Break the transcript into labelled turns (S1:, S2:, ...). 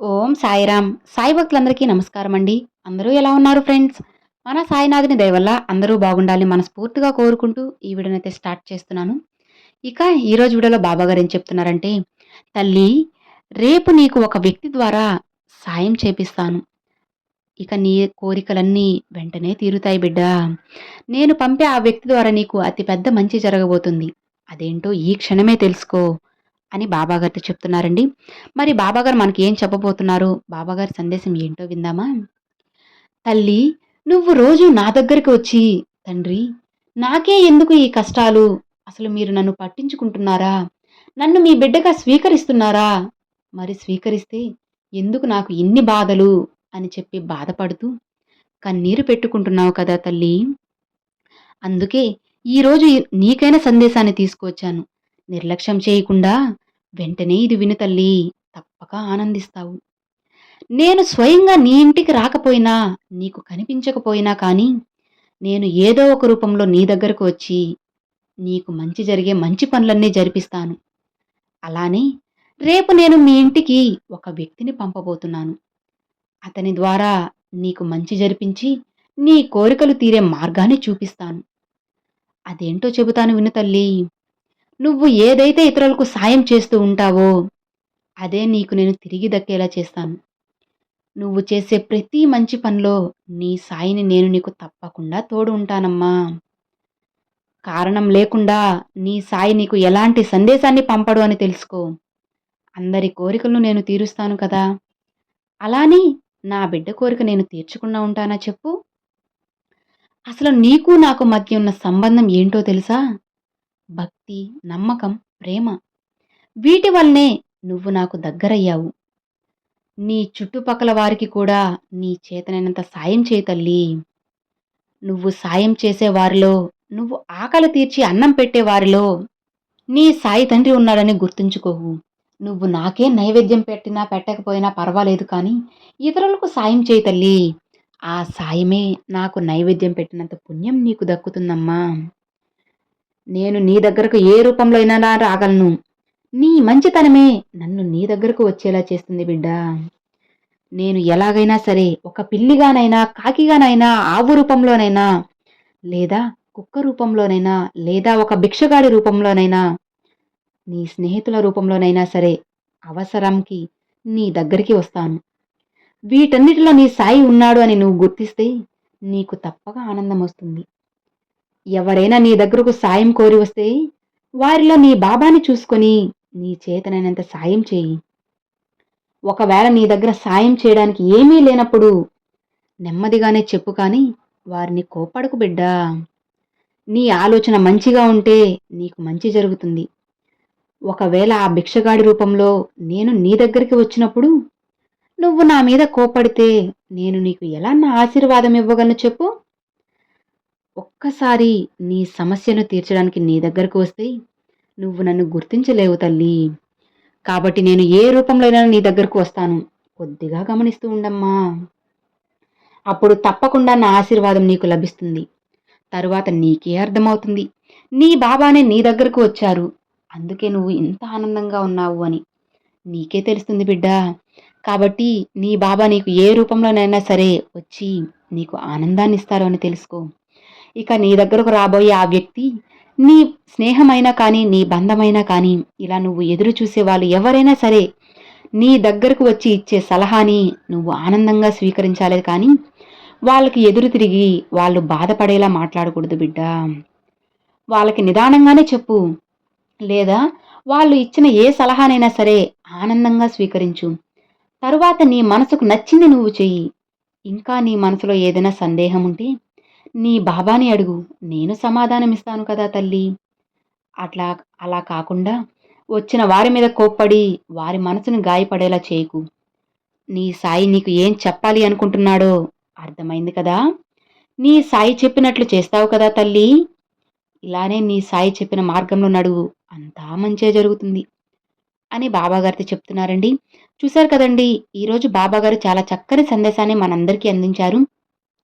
S1: ఓం సాయిరామ్ సాయి భక్తులందరికీ నమస్కారం అండి అందరూ ఎలా ఉన్నారు ఫ్రెండ్స్? మన సాయినాథుని దయ వల్ల అందరూ బాగుండాలి మనస్ఫూర్తిగా కోరుకుంటూ ఈ వీడియోనైతే స్టార్ట్ చేస్తున్నాను. ఇక ఈరోజు వీడియోలో బాబా గారు ఏం చెప్తున్నారంటే తల్లి రేపు నీకు ఒక వ్యక్తి ద్వారా సాయం చేపిస్తాను. ఇక నీ కోరికలన్నీ వెంటనే తీరుతాయి బిడ్డ. నేను పంపే ఆ వ్యక్తి ద్వారా నీకు అతి పెద్ద మంచి జరగబోతుంది. అదేంటో ఈ క్షణమే తెలుసుకో. అని బాబాగారితో చెప్తున్నారండి. మరి బాబాగారు మనకి ఏం చెప్పబోతున్నారు? బాబాగారి సందేశం ఏంటో విందామా? తల్లి నువ్వు రోజు నా దగ్గరికి వచ్చి తండ్రి నాకే ఎందుకు ఈ కష్టాలు? అసలు మీరు నన్ను పట్టించుకుంటున్నారా? నన్ను మీ బిడ్డగా స్వీకరిస్తున్నారా? మరి స్వీకరిస్తే ఎందుకు నాకు ఇన్ని బాధలు? అని చెప్పి బాధపడుతూ కన్నీరు పెట్టుకుంటున్నావు కదా తల్లి. అందుకే ఈరోజు నీకైన సందేశాన్ని తీసుకువచ్చాను. నిర్లక్ష్యం చేయకుండా వెంటనే ఇది విను తల్లి తప్పక ఆనందిస్తావు. నేను స్వయంగా నీ ఇంటికి రాకపోయినా నీకు కనిపించకపోయినా కానీ నేను ఏదో ఒక రూపంలో నీ దగ్గరకు వచ్చి నీకు మంచి జరిగే మంచి పనులన్నీ జరిపిస్తాను. అలానే రేపు నేను మీ ఇంటికి ఒక వ్యక్తిని పంపబోతున్నాను. అతని ద్వారా నీకు మంచి జరిపించి నీ కోరికలు తీరే మార్గాన్ని చూపిస్తాను. అదేంటో చెబుతాను విను తల్లి నువ్వు ఏదైతే ఇతరులకు సాయం చేస్తూ ఉంటావో అదే నీకు నేను తిరిగి దక్కేలా చేస్తాను. నువ్వు చేసే ప్రతి మంచి పనిలో నీ సాయిని నేను నీకు తప్పకుండా తోడు ఉంటానమ్మా. కారణం లేకుండా నీ సాయి నీకు ఎలాంటి సందేశాన్ని పంపడు అని తెలుసుకో. అందరి కోరికలను నేను తీరుస్తాను కదా. అలానే నా బిడ్డ కోరిక నేను తీర్చకుండా ఉంటానా చెప్పు? అసలు నీకు నాకు మధ్య ఉన్న సంబంధం ఏంటో తెలుసా? భక్తి నమ్మకం ప్రేమ వీటి వల్లనే నువ్వు నాకు దగ్గరయ్యావు. నీ చుట్టుపక్కల వారికి కూడా నీ చేతనైనంత సాయం చేయతల్లి నువ్వు సాయం చేసేవారిలో నువ్వు ఆకలి తీర్చి అన్నం పెట్టేవారిలో నీ సాయి తండ్రి ఉన్నాడని గుర్తుంచుకోవు. నువ్వు నాకే నైవేద్యం పెట్టినా పెట్టకపోయినా పర్వాలేదు కానీ ఇతరులకు సాయం చేయి తల్లి. ఆ సాయమే నాకు నైవేద్యం పెట్టినంత పుణ్యం నీకు దక్కుతుందమ్మా. నేను నీ దగ్గరకు ఏ రూపంలో అయినా రాగలను. నీ మంచితనమే నన్ను నీ దగ్గరకు వచ్చేలా చేస్తుంది బిడ్డ. నేను ఎలాగైనా సరే ఒక పిల్లిగానైనా కాకిగానైనా ఆవు రూపంలోనైనా లేదా కుక్క రూపంలోనైనా లేదా ఒక భిక్షగాడి రూపంలోనైనా నీ స్నేహితుల రూపంలోనైనా సరే అవసరంకి నీ దగ్గరికి వస్తాను. వీటన్నిటిలో నీ సాయి ఉన్నాడు అని నువ్వు గుర్తిస్తే నీకు తప్పగా ఆనందం వస్తుంది. ఎవరైనా నీ దగ్గరకు సాయం కోరి వస్తే వారిలో నీ బాబాని చూసుకొని నీ చేతనైనంత సాయం చేయి. ఒకవేళ నీ దగ్గర సాయం చేయడానికి ఏమీ లేనప్పుడు నెమ్మదిగానే చెప్పు కానీ వారిని కోపడకు బిడ్డా. నీ ఆలోచన మంచిగా ఉంటే నీకు మంచి జరుగుతుంది. ఒకవేళ ఆ భిక్షగాడి రూపంలో నేను నీ దగ్గరికి వచ్చినప్పుడు నువ్వు నా మీద కోపడితే నేను నీకు ఎలా నా ఆశీర్వాదం ఇవ్వగలను చెప్పు? ఒక్కసారి నీ సమస్యను తీర్చడానికి నీ దగ్గరకు వస్తే నువ్వు నన్ను గుర్తించలేవు తల్లి. కాబట్టి నేను ఏ రూపంలోనైనా నీ దగ్గరకు వస్తాను. కొద్దిగా గమనిస్తూ ఉండమ్మా. అప్పుడు తప్పకుండా నా ఆశీర్వాదం నీకు లభిస్తుంది. తరువాత నీకే అర్థమవుతుంది. నీ బాబానే నీ దగ్గరకు వచ్చారు. అందుకే నువ్వు ఇంత ఆనందంగా ఉన్నావు అని. నీకే తెలుస్తుంది బిడ్డ. కాబట్టి నీ బాబా నీకు ఏ రూపంలోనైనా సరే వచ్చి నీకు ఆనందాన్ని ఇస్తారు అని తెలుసుకో. ఇక నీ దగ్గరకు రాబోయే ఆ వ్యక్తి నీ స్నేహమైనా కానీ నీ బంధమైనా కానీ ఇలా నువ్వు ఎదురు చూసే వాళ్ళు ఎవరైనా సరే నీ దగ్గరకు వచ్చి ఇచ్చే సలహాని నువ్వు ఆనందంగా స్వీకరించాలి కానీ వాళ్ళకి ఎదురు తిరిగి వాళ్ళు బాధపడేలా మాట్లాడకూడదు బిడ్డ. వాళ్ళకి నిదానంగానే చెప్పు. లేదా వాళ్ళు ఇచ్చిన ఏ సలహానైనా సరే ఆనందంగా స్వీకరించు. తరువాత నీ మనసుకు నచ్చింది నువ్వు చెయ్యి. ఇంకా నీ మనసులో ఏదైనా సందేహం ఉంటే నీ బాబాని అడుగు. నేను సమాధానం ఇస్తాను కదా తల్లి. అట్లా అలా కాకుండా వచ్చిన వారి మీద కోప్పడి వారి మనసును గాయపడేలా చేయకు. నీ సాయి నీకు ఏం చెప్పాలి అనుకుంటున్నాడో అర్థమైంది కదా? నీ సాయి చెప్పినట్లు చేస్తావు కదా తల్లి? ఇలానే నీ సాయి చెప్పిన మార్గంలో నడువు. అంతా మంచిగా జరుగుతుంది. అని బాబాగారితో చెప్తున్నారండి. చూశారు కదండి ఈరోజు బాబాగారు చాలా చక్కని సందేశాన్ని మనందరికీ అందించారు.